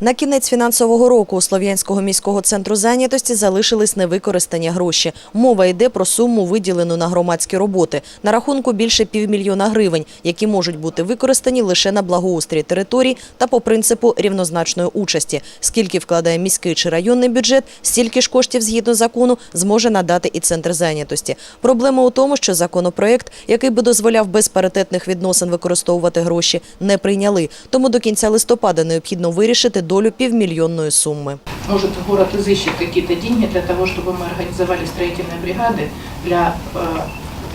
На кінець фінансового року у Слов'янського міського центру зайнятості залишились невикористані гроші. Мова йде про суму, виділену на громадські роботи. На рахунку більше півмільйона гривень, які можуть бути використані лише на благоустрій територій та по принципу рівнозначної участі. Скільки вкладає міський чи районний бюджет, стільки ж коштів згідно закону зможе надати і центр зайнятості. Проблема у тому, що законопроект, який би дозволяв без паритетних відносин використовувати гроші, не прийняли. Тому до кінця листопада необхідно вирішити долю півмільйонної суми. Может, город изыщет какие-то деньги для того, чтобы мы организовали строительные бригады для э,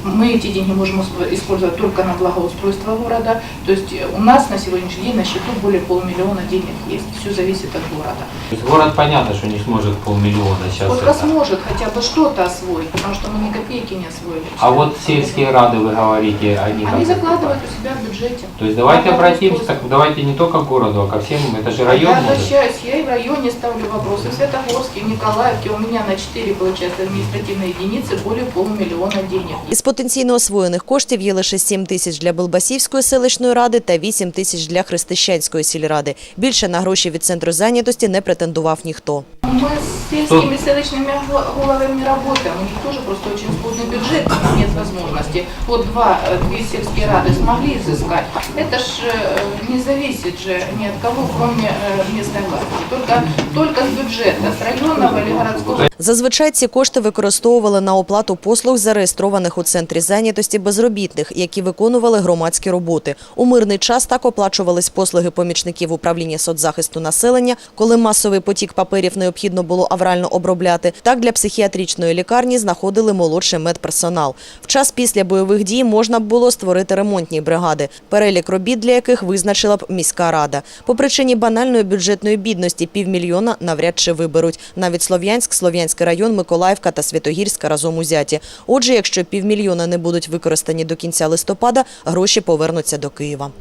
мы эти деньги можем использовать только на благоустройство города. То есть э, у нас на сегодняшний день на счету более полумиллиона денег есть. Все зависит от города. То есть город понятно, что не сможет полмиллиона сейчас Сколько это. сможет хотя бы что-то освоить, потому что мы ни копейки не освоили. А вот сельские рады, вы говорите, они Они закладывают у себя в бюджете. То есть давайте На обратимся, так давайте не только к городу, а ко всем, это же А район я обращаюсь, я и в районе ставлю вопросы. В Светогорске, в Николаевке у меня на 4, получается, административные единицы более полумиллиона денег. Потенційно освоєних коштів є лише 7 тисяч для Белбасівської селищної ради та 8 тисяч для Христищенської сільради. Більше на гроші від центру зайнятості не претендував ніхто Мы с сельскими селищными гла- головами не работаем, у них тоже просто очень скудный бюджет, у них нет возможности. Вот два, э, две сельские рады смогли изыскать. Это ж э, не зависит же ни от кого, кроме э, местной власти. Только, только с бюджета, с районного или городского. Зазвичай ці кошти використовували на оплату послуг зареєстрованих у центрі зайнятості безробітних, які виконували громадські роботи. У мирний час так оплачувались послуги помічників управління соцзахисту населення, коли масовий потік паперів необхідно було аврально обробляти. Так для психіатричної лікарні знаходили молодший медперсонал. В час після бойових дій можна б було створити ремонтні бригади, перелік робіт для яких визначила б міська рада. По причині банальної бюджетної бідності півмільйона навряд чи виберуть. Навіть Слов'янськ, Слов'янський район, Миколаївка та Святогірська разом узяті. Отже, якщо півмільйона не будуть використані до кінця листопада, гроші повернуться до Києва.